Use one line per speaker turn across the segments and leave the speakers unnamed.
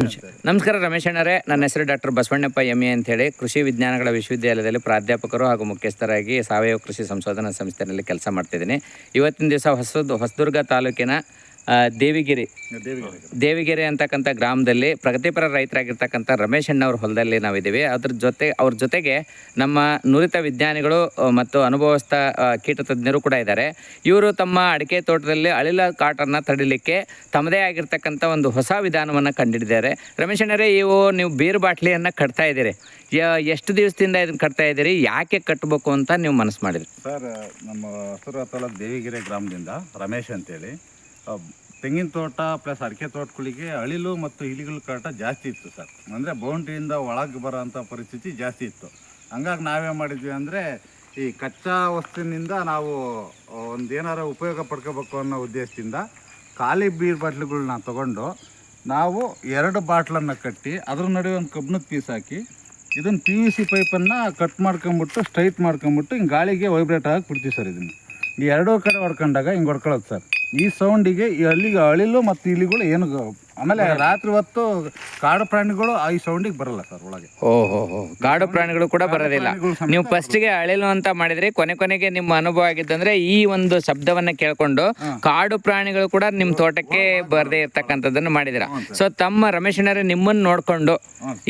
ನಮಸ್ಕಾರ ರಮೇಶ್ ಅಣ್ಣರೇ. ನನ್ನ ಹೆಸರು ಡಾಕ್ಟರ್ ಬಸವಣ್ಣಪ್ಪ ಎಂ ಎ ಅಂತೇಳಿ ಕೃಷಿ ವಿಜ್ಞಾನಗಳ ವಿಶ್ವವಿದ್ಯಾಲಯದಲ್ಲಿ ಪ್ರಾಧ್ಯಾಪಕರು ಹಾಗೂ ಮುಖ್ಯಸ್ಥರಾಗಿ ಸಾವಯವ ಕೃಷಿ ಸಂಶೋಧನಾ ಸಂಸ್ಥೆಯಲ್ಲಿ ಕೆಲಸ ಮಾಡ್ತಿದ್ದೀನಿ. ಇವತ್ತಿನ ದಿವಸ ಹೊಸದು, ಹೊಸದುರ್ಗ ತಾಲೂಕಿನ ದೇವಿಗಿರಿ. ದೇವಿಗೆರೆ. ಅಂತಕ್ಕಂಥ ಗ್ರಾಮದಲ್ಲಿ ಪ್ರಗತಿಪರ ರೈತರಾಗಿರ್ತಕ್ಕಂಥ ರಮೇಶ್ ಅಣ್ಣವ್ರ ಹೊಲದಲ್ಲಿ ನಾವಿದ್ದೀವಿ. ಅದ್ರ ಜೊತೆ ಅವ್ರ ಜೊತೆಗೆ ನಮ್ಮ ನುರಿತ ವಿಜ್ಞಾನಿಗಳು ಮತ್ತು ಅನುಭವಸ್ಥ ಕೀಟ ತಜ್ಞರು ಕೂಡ ಇದ್ದಾರೆ. ಇವರು ತಮ್ಮ ಅಡಿಕೆ ತೋಟದಲ್ಲಿ ಅಳಿಲ ಕಾಟನ್ನು ತಡಿಲಿಕ್ಕೆ ತಮ್ಮದೇ ಆಗಿರ್ತಕ್ಕಂಥ ಒಂದು ಹೊಸ ವಿಧಾನವನ್ನು ಕಂಡಿಡಿದ್ದಾರೆ ರಮೇಶ್ ಅಣ್ಣರೇ ಇವು ನೀವು ಬೀರ್ ಬಾಟ್ಲಿಯನ್ನು ಕಟ್ತಾ ಇದ್ದೀರಿ. ಎಷ್ಟು ದಿವಸದಿಂದ ಇದನ್ನು ಕಟ್ತಾ ಇದ್ದೀರಿ? ಯಾಕೆ ಕಟ್ಟಬೇಕು ಅಂತ ನೀವು ಮನಸ್ಸು ಮಾಡಿದ್ರಿ?
ಸರ್ ನಮ್ಮ ಹಸುರ ದೇವಿಗಿರಿ ಗ್ರಾಮದಿಂದ ರಮೇಶ್ ಅಂತೇಳಿ. ತೆಂಗಿನ ತೋಟ ಪ್ಲಸ್ ಅಡಿಕೆ ತೋಟಗಳಿಗೆ ಅಳಿಲು ಮತ್ತು ಇಲಿಗಳ ಕಾಟ ಜಾಸ್ತಿ ಇತ್ತು ಸರ್ ಅಂದರೆ ಬೌಂಡ್ರಿಯಿಂದ ಒಳಗೆ ಬರೋಂಥ ಪರಿಸ್ಥಿತಿ ಜಾಸ್ತಿ ಇತ್ತು. ಹಂಗಾಗಿ ನಾವೇ ಮಾಡಿದ್ವಿ ಅಂದರೆ ಈ ಕಚ್ಚಾ ವಸ್ತುವಿನಿಂದ ನಾವು ಒಂದು ಏನಾರು ಉಪಯೋಗ ಪಡ್ಕೋಬೇಕು ಅನ್ನೋ ಉದ್ದೇಶದಿಂದ ಖಾಲಿ ಬೀರ್ ಬಾಟ್ಲುಗಳನ್ನ ತಗೊಂಡು ನಾವು ಎರಡು ಬಾಟ್ಲನ್ನು ಕಟ್ಟಿ ಅದ್ರ ನಡುವೆ ಒಂದು ಕಬ್ಬಿಣದ ಪೀಸ್ ಹಾಕಿ ಇದನ್ನು ಪಿ ಯು ಸಿ ಪೈಪನ್ನು ಕಟ್ ಮಾಡ್ಕೊಂಬಿಟ್ಟು ಸ್ಟ್ರೈಟ್ ಮಾಡ್ಕೊಂಬಿಟ್ಟು ಹಿಂಗೆ ಗಾಳಿಗೆ ವೈಬ್ರೇಟ್ ಆಗಿ ಬಿಡ್ತೀವಿ ಸರ್ ಇದನ್ನು. ಈ ಎರಡೂ ಕಡೆ ಹೊಡ್ಕೊಂಡಾಗ ಹಿಂಗೆ ಹೊಡ್ಕೊಳ್ಳೋದು ಸರ್ ಈ ಸೌಂಡಿಗೆ ಅಲ್ಲಿಗೆ ಅಳಿಲು ಮತ್ತು ಇಲಿಗಳು ಏನು ಆಮೇಲೆ ರಾತ್ರಿ ಹೊತ್ತು ಕಾಡು ಪ್ರಾಣಿಗಳು ಆ ಈ ಸೌಂಡಿಗೆ ಬರಲ್ಲ ಸರ್ ಒಳಗೆ.
ಓಹೋ ಕಾಡು ಪ್ರಾಣಿಗಳು ಕೂಡ ಬರೋದಿಲ್ಲ. ನೀವು ಫಸ್ಟ್ಗೆ ಅಳಿಲು ಅಂತ ಮಾಡಿದ್ರಿ ಕೊನೆ ಕೊನೆಗೆ ನಿಮ್ಮ ಅನುಭವ ಆಗಿದ್ದಂದ್ರೆ ಈ ಒಂದು ಶಬ್ದವನ್ನ ಕೇಳ್ಕೊಂಡು ಕಾಡು ಪ್ರಾಣಿಗಳು ಕೂಡ ನಿಮ್ಮ ತೋಟಕ್ಕೆ ಬರದೇ ಇರ್ತಕ್ಕಂಥದ್ದನ್ನು ಮಾಡಿದಿರ. ಸೊ ತಮ್ಮ ರಮೇಶನರೇ ನಿಮ್ಮನ್ನ ನೋಡ್ಕೊಂಡು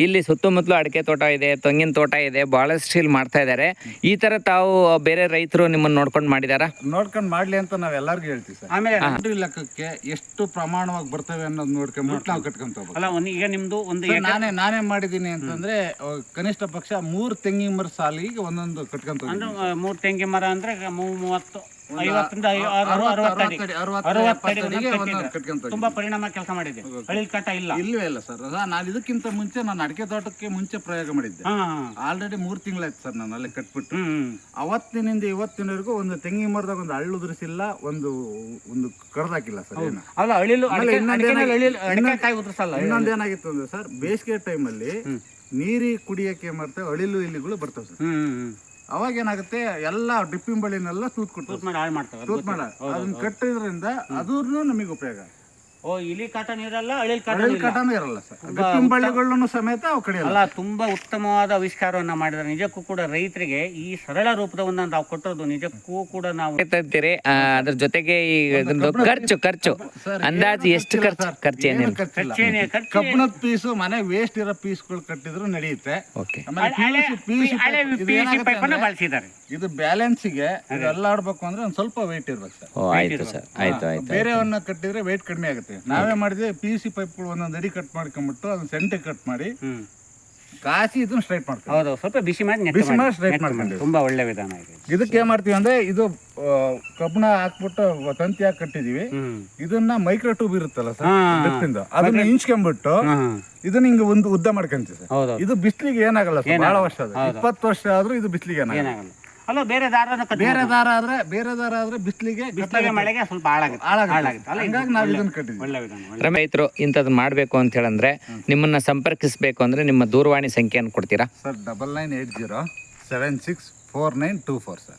ಇಲ್ಲಿ ಸುತ್ತಮುತ್ತಲು ಅಡಿಕೆ ತೋಟ ಇದೆ ತೆಂಗಿನ ತೋಟ ಇದೆ ಬಹಳಷ್ಟು ಇಲ್ಲಿ ಮಾಡ್ತಾ ಇದ್ದಾರೆ ಈ ತರ ತಾವು ಬೇರೆ ರೈತರು ನಿಮ್ಮನ್ನ ನೋಡ್ಕೊಂಡು ಮಾಡಿದಾರ?
ನೋಡ್ಕೊಂಡು ಮಾಡ್ಲಿ ಅಂತ ನಾವ್ ಎಲ್ಲರಿಗೂ ಹೇಳ್ತೀವಿ ಸರ್ ಆಮೇಲೆ ಲೆಕ್ಕಕ್ಕೆ ಎಷ್ಟು ಪ್ರಮಾಣವಾಗಿ ಬರ್ತವೆ ಅನ್ನೋದು ನೋಡ್ಕೊಂಡ್ಬಿಟ್ಟು ನಾವು ಕಟ್ಕೊಂತ
ಅಲ್ಲ ಒಂದು ಈಗ ನಿಮ್ದು ಒಂದು
ನಾನೇ ನಾನೇ ಮಾಡಿದ್ದೀನಿ ಅಂತಂದ್ರೆ ಅಹ್, ಕನಿಷ್ಠ ಪಕ್ಷ ಮೂರ್ ತೆಂಗಿ ಮರ ಸಾಲಿಗೆ ಒಂದೊಂದು ಕಟ್ಕೊಂತ.
ಅಂದ್ರೆ ಆ, ಮೂರ್ ತೆಂಗಿ ಮರ ಅಂದ್ರೆ ಗ- ಮೂ- ಮೂವತ್ತು ಐವತ್ತರಿಂದ. ತುಂಬಾ ಪರಿಣಾಮ ಕೆಲಸ ಮಾಡಿದೆ. ಹಳಿ ಕಟ್ಟ ಇಲ್ಲ.
ಇಲ್ವೇ ಇಲ್ಲ ಸರ್. ನಾನು ಇದಕ್ಕಿಂತ ಮುಂಚೆ ನಾನು ಅಡಿಕೆ ತೋಟಕ್ಕೆ ಮುಂಚೆ ಪ್ರಯೋಗ ಮಾಡಿದ್ದೆ. ಆಲ್ರೆಡಿ ಮೂರು ತಿಂಗಳಾಯ್ತು ಸರ್ ನಾನು ಅಲ್ಲೇ ಕಟ್ಬಿಟ್ಟು. ಅವತ್ತಿನಿಂದ ಇವತ್ತಿನವರೆಗೂ ಒಂದು ತೆಂಗಿನ ಮರದಾಗ ಒಂದು ಹಳ್ಳು ಉದುರಿಸಿಲ್ಲ ಒಂದು ಒಂದು ಕರ್ದಾಕಿಲ್ಲ ಸರ್ ಇನ್ನೊಂದೇನಾಗಿತ್ತು
ಅಲ್ಲ ಅಳಿಲು
ಅಂದ್ರೆ ಸರ್ ಬೇಸಿಗೆ ಟೈಮಲ್ಲಿ ನೀರಿ ಕುಡಿಯಕ್ಕೆ ಮಾಡ್ತೇವೆ ಅಳಿಲು ಇಲಿಗಳು ಬರ್ತವೆ ಸರ್. ಅವಾಗ ಏನಾಗುತ್ತೆ ಎಲ್ಲ ಡಿಪ್ಪಿಂಬಳಿನೆಲ್ಲ ತೂತ್ ಕೊಡ್ತಾರೆ
ತೂತ್ ಮಾಡಿ ಹಾಳು ಮಾಡ್ತವೆ ಅದು
ತೂತ್ ಮಾಡ ಅದನ್ನ ಕಟ್ಟಿದ್ರಿಂದ ಅದೂ ನಮಗೆ ಉಪಯೋಗ
ಓ ಇಲಿ ಕಾಟನ್ ಇರಲ್ಲ ಅಳಿಲ್
ಕಾಟನ್ ಕಟಾನು ಇರಲ್ಲ ಸರ್. ಸಮೇತ ಅವು ಕಡಿಯಲ್ಲ
ಅಲ್ಲ ತುಂಬಾ ಉತ್ತಮವಾದ ಆವಿಷ್ಕಾರವನ್ನ ಮಾಡಿದ್ರೆ ನಿಜಕ್ಕೂ ಕೂಡ ರೈತರಿಗೆ ಈ ಸರಳ ರೂಪದವನ್ನ ನಾವು ಕೊಟ್ಟೋದು ನಿಜಕ್ಕೂ ಕೂಡ ನಾವು
ಅಂತೀರಿ ಆ, ಅದ್ರ ಜೊತೆಗೆ ಈ ಇದ್ರದ್ದು ಖರ್ಚು ಖರ್ಚು. ಅಂದಾಜು ಎಷ್ಟು ಖರ್ಚು? ಖರ್ಚು
ಏನೇನು?
ಏನಿಲ್ಲ
ಖರ್ಚಿಲ್ಲ.
ಖರ್ಚೇನೆ ಖರ್ಚು
ಕಬ್ಬಿಣದ ಪೀಸು ಮನೆ ವೇಸ್ಟ್ ಇರೋ ಪೀಸ್ಗಳು ಕಟ್ಟಿದ್ರು ನಡೆಯುತ್ತೆ.
ಓಕೆ.
ಆಮೇಲೆ
ಹಳೆ ಹಳೆ
ಇದು
ಬ್ಯಾಲೆನ್ಸ್
ಏನಾಗುತ್ತೆ
ಪೈಪನ್ನ
ಅಂದ್ರೆ
ಬಳಸಿದ್ದಾರೆ.
ಇದು ಬ್ಯಾಲೆನ್ಸಿಗೆ ಇದು ಅಲ್ಲಾಡ್ಬೇಕು ಅಂದ್ರೆ ಒಂದ್ ಸ್ವಲ್ಪ ವೆಯ್ಟ್ ಇರ್ಬೇಕು ಸರ್.
ಓ ಆಯ್ತು ಸರ್. ಆಯ್ತು ಆಯ್ತು
ಬೇರೆಯವನ್ನ ಕಟ್ಟಿದ್ರೆ ವೆಯ್ಟ್ ಕಡಿಮೆ ಆಗುತ್ತೆ. ನಾವೇ ಮಾಡಿದ್ರೆ ಪಿ ಸಿ ಪೈಪ್ಗಳು ಒಂದೊಂದು ಅಡಿ ಕಟ್ ಮಾಡ್ಕೊಂಡ್ಬಿಟ್ಟು ಅದನ್ನ ಸೆಂಟೆ ಕಟ್ ಮಾಡಿ ಕಾಸಿ ಇದನ್ನ ಸ್ಟ್ರೈಟ್ ಮಾಡ್ತೀವಿ.
ಹೌದು ಸ್ವಲ್ಪ ಬಿಸಿ ಮಾಡಿ
ಬಿಸಿ ಮಾಡಿ
ಸ್ಟ್ರೈಟ್
straight
ನೆಟ್ಟು ಮಾಡಿ.
ಮಾಡ್ಕೊಂಡಿದ್ದೀವಿ.
ತುಂಬಾ ಒಳ್ಳೆ ವಿಧಾನ ಇದೆ.
ಇದಕ್ಕೆ ಏನ್ ಮಾಡ್ತೀವಿ ಅಂದ್ರೆ ಇದು ಕಬ್ಬಣ ಹಾಕ್ಬಿಟ್ಟು ತಂತಿ ಹಾಕಿ ಕಟ್ಟಿದೀವಿ. ಇದನ್ನ ಮೈಕ್ರೋ ಟ್ಯೂಬ್ ಇರುತ್ತಲ್ಲ ಸರ್ ಅದನ್ನ
ಇಂಚ್ಕೊಂಬಿಟ್ಟು
ಇದನ್ನ ಹಿಂಗ ಒಂದು ಉದ್ದ ಮಾಡ್ಕೊಂತೀವಿ ಇದು ಬಿಸ್ಲಿಗೆ ಏನಾಗಲ್ಲ ಸರ್ ಬಹಳ ವರ್ಷ ಇಪ್ಪತ್ತು ವರ್ಷ ಆದ್ರೂ ಇದು ಬಿಸ್ಲಿಗೆ ಏನಾಗಲ್ಲ.
ಅಲ್ಲ ಬೇರೆ ದಾರನ ಕಟ್
ಬೇರೆ ದಾರ ಆದ್ರೆ ಬೇರೆ ದಾರ ಆದ್ರೆ ಬಿಸ್ಲಿಗೆ
ಬಿಸಿಲಿಗೆ ಮಳೆಗೆ ಸ್ವಲ್ಪ ಹಾಳಾಗುತ್ತೆ.
ಹಾಳಾಗುತ್ತೆ.
ಅಲ್ಲ
ಹಂಗಾಗಿ ನಾವು ಇದನ್ನ ಕಟ್ಟಿದ್ವಿ.
ಒಳ್ಳೆ ವಿಧಾನ
ರೈತರು ಇಂಥದ್ದು ಮಾಡಬೇಕು ಅಂತ ಹೇಳಂದ್ರೆ ನಿಮ್ಮನ್ನ ಸಂಪರ್ಕಿಸಬೇಕು ಅಂದ್ರೆ ನಿಮ್ಮ ದೂರವಾಣಿ ಸಂಖ್ಯೆಯನ್ನು ಕೊಡ್ತೀರಾ?
Sir double nine eight zero seven six four nine two four sir